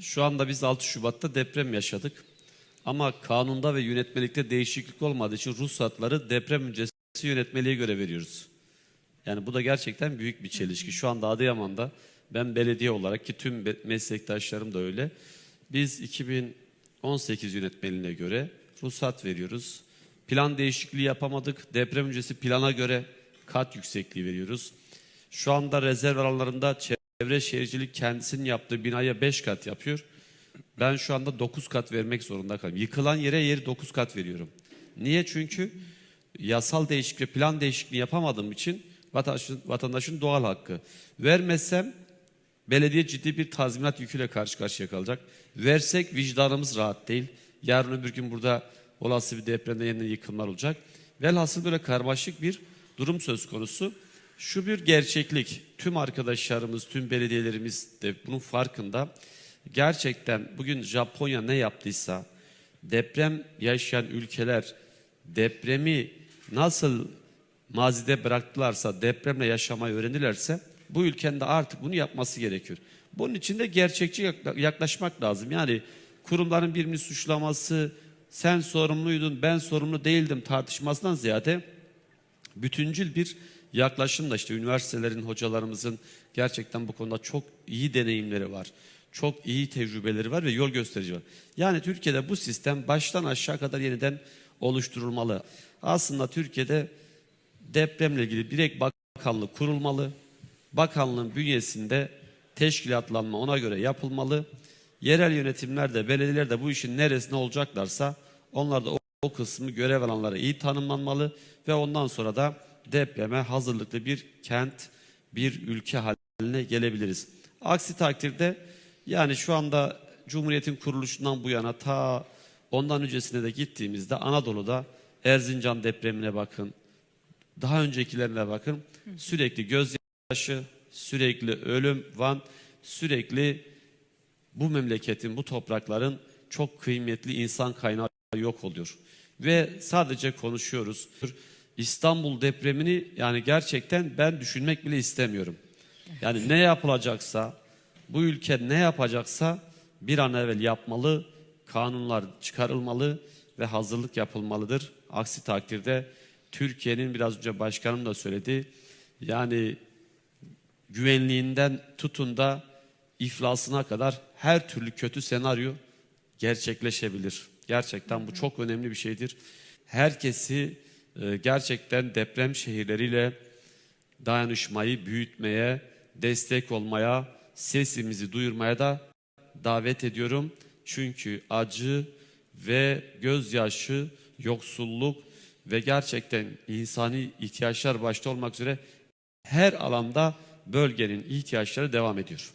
Şu anda biz 6 Şubat'ta deprem yaşadık. Ama kanunda ve yönetmelikte değişiklik olmadığı için ruhsatları deprem öncesi yönetmeliğe göre veriyoruz. Yani bu da gerçekten büyük bir çelişki. Şu anda Adıyaman'da ben belediye olarak ki tüm meslektaşlarım da öyle. Biz 2018 yönetmeliğine göre ruhsat veriyoruz. Plan değişikliği yapamadık. Deprem öncesi plana göre kat yüksekliği veriyoruz. Şu anda rezerv alanlarında çevre şehircilik kendisinin yaptığı binaya 5 kat yapıyor. Ben şu anda 9 kat vermek zorunda kalıyorum. Yıkılan yere yeri 9 kat veriyorum. Niye? Çünkü yasal değişikliği, plan değişikliği yapamadığım için vatandaşın, vatandaşın doğal hakkı. Vermezsem belediye ciddi bir tazminat yüküyle karşı karşıya kalacak. Versek vicdanımız rahat değil. Yarın öbür gün burada olası bir depremde yeniden yıkımlar olacak. Velhasıl böyle karmaşık bir durum söz konusu. Şu bir gerçeklik. Tüm arkadaşlarımız, tüm belediyelerimiz de bunun farkında. Gerçekten bugün Japonya ne yaptıysa deprem yaşayan ülkeler depremi nasıl mazide bıraktılarsa, depremle yaşamayı öğrenirlerse bu ülkenin de artık bunu yapması gerekiyor. Bunun için de gerçekçi yakla- yaklaşmak lazım. Yani kurumların birbirini suçlaması, sen sorumluydun, ben sorumlu değildim tartışmasından ziyade bütüncül bir yaklaşımla işte üniversitelerin, hocalarımızın gerçekten bu konuda çok iyi deneyimleri var. Çok iyi tecrübeleri var ve yol gösterici var. Yani Türkiye'de bu sistem baştan aşağı kadar yeniden oluşturulmalı. Aslında Türkiye'de depremle ilgili direkt bakanlık kurulmalı. Bakanlığın bünyesinde teşkilatlanma ona göre yapılmalı. Yerel yönetimler de belediyeler de bu işin neresine olacaklarsa onlar da o, o kısmı görev alanları iyi tanımlanmalı ve ondan sonra da depreme hazırlıklı bir kent, bir ülke haline gelebiliriz. Aksi takdirde yani şu anda Cumhuriyet'in kuruluşundan bu yana ta ondan öncesine de gittiğimizde Anadolu'da Erzincan depremine bakın, daha öncekilerine bakın. Sürekli gözyaşı, sürekli ölüm, van, sürekli bu memleketin, bu toprakların çok kıymetli insan kaynağı yok oluyor. Ve sadece konuşuyoruz. İstanbul depremini yani gerçekten ben düşünmek bile istemiyorum. Yani ne yapılacaksa, bu ülke ne yapacaksa bir an evvel yapmalı, kanunlar çıkarılmalı ve hazırlık yapılmalıdır. Aksi takdirde Türkiye'nin biraz önce başkanım da söyledi. Yani güvenliğinden tutun da iflasına kadar her türlü kötü senaryo gerçekleşebilir. Gerçekten bu çok önemli bir şeydir. Herkesi gerçekten deprem şehirleriyle dayanışmayı büyütmeye, destek olmaya, sesimizi duyurmaya da davet ediyorum. Çünkü acı ve gözyaşı, yoksulluk ve gerçekten insani ihtiyaçlar başta olmak üzere her alanda bölgenin ihtiyaçları devam ediyor.